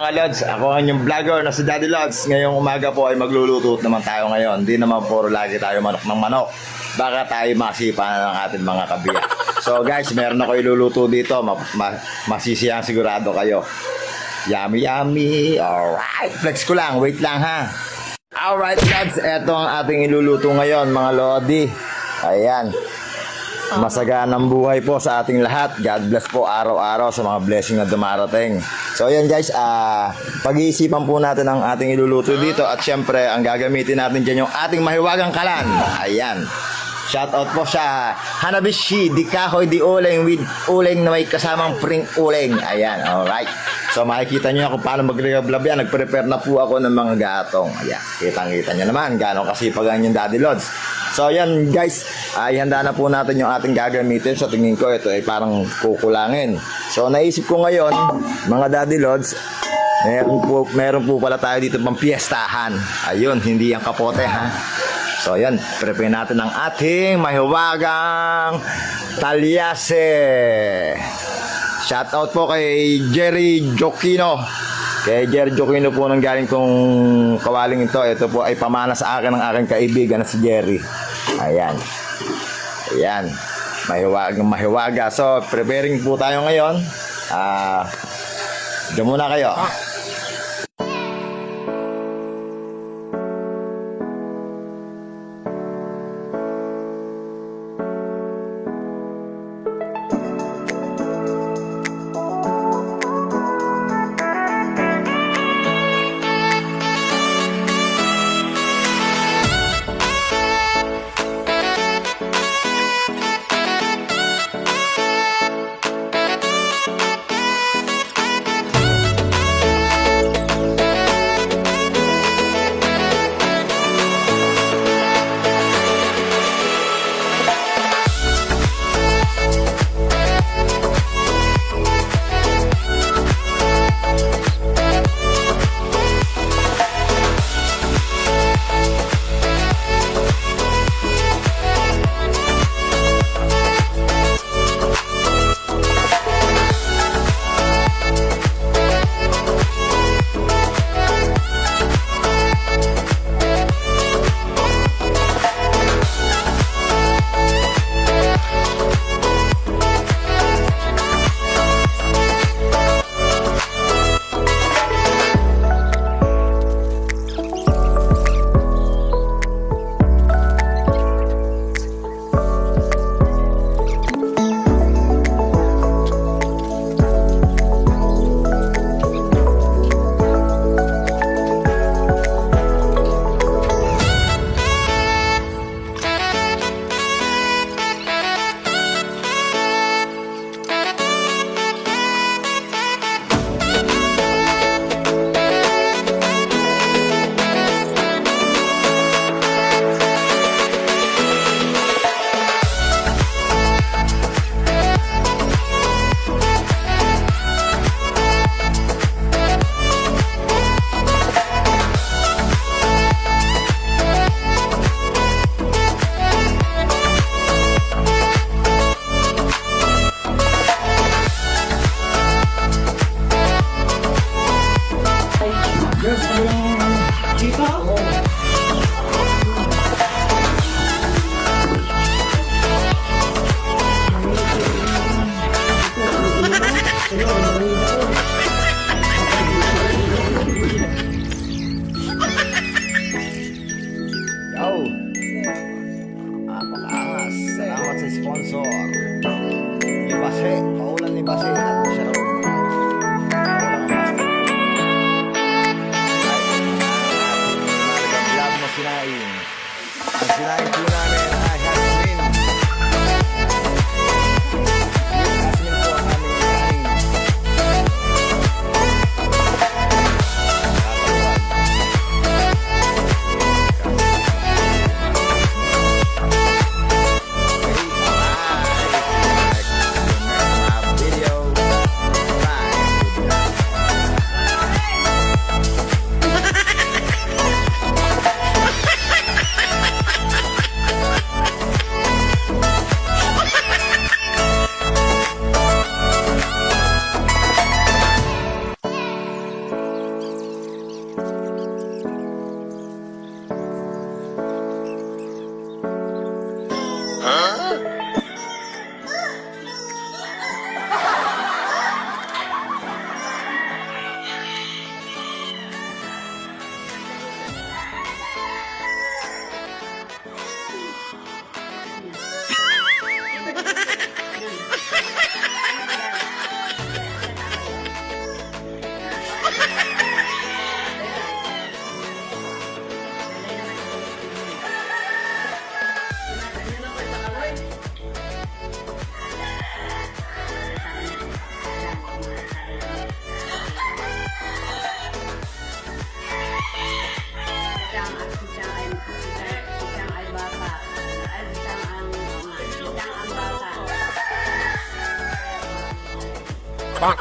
Mga Lods, ako ang inyong vlogger na si Daddy Lods. Ngayong umaga po ay magluluto naman tayo ngayon. Hindi naman puro lagi tayo manok ng manok. Baka tayo masipa ng ating mga kabiyak. So guys, meron ako iluluto dito. Ma- ma- masisiyang sigurado kayo. Yummy, yummy. Alright, flex ko lang. Wait lang ha. Alright, Lods. Ito ang ating iluluto ngayon, mga Lodi. Ayan. Masaganang buhay po sa ating lahat. God bless po araw-araw sa mga blessing na dumarating. So ayan guys, ah pag-iisipan po natin ang ating iluluto dito at syempre ang gagamitin natin dyan yung ating mahiwagang kalan. Ayan. Shout out po sa Hanabishi di kahoy di uling with uling na may kasamang pring uling. Ayan, alright. So makikita nyo kung paano mag-regablab yan. Nag-prepare na po ako ng mga gatong. Ayan, kitang-kita nyo naman gano'ng kasipag ang yung daddy lods. So yan guys, ay handa na po natin yung ating gagamitin. So tingin ko ito ay parang kukulangin. So naisip ko ngayon, mga daddy lods, meron po, meron po pala tayo dito pang piyestahan. Ayun, hindi ang kapote ha. So yan, prepare natin ang ating mahiwagang talyase. Shout out po kay Jerry Jokino. Kay Jerry Jokino po nang galing kong kawaling ito. Ito po ay pamana sa akin ng aking kaibigan na si Jerry. Ayan. Ayan. Mahiwagang mahiwaga. So, preparing po tayo ngayon. Ah, uh, muna kayo. Huh?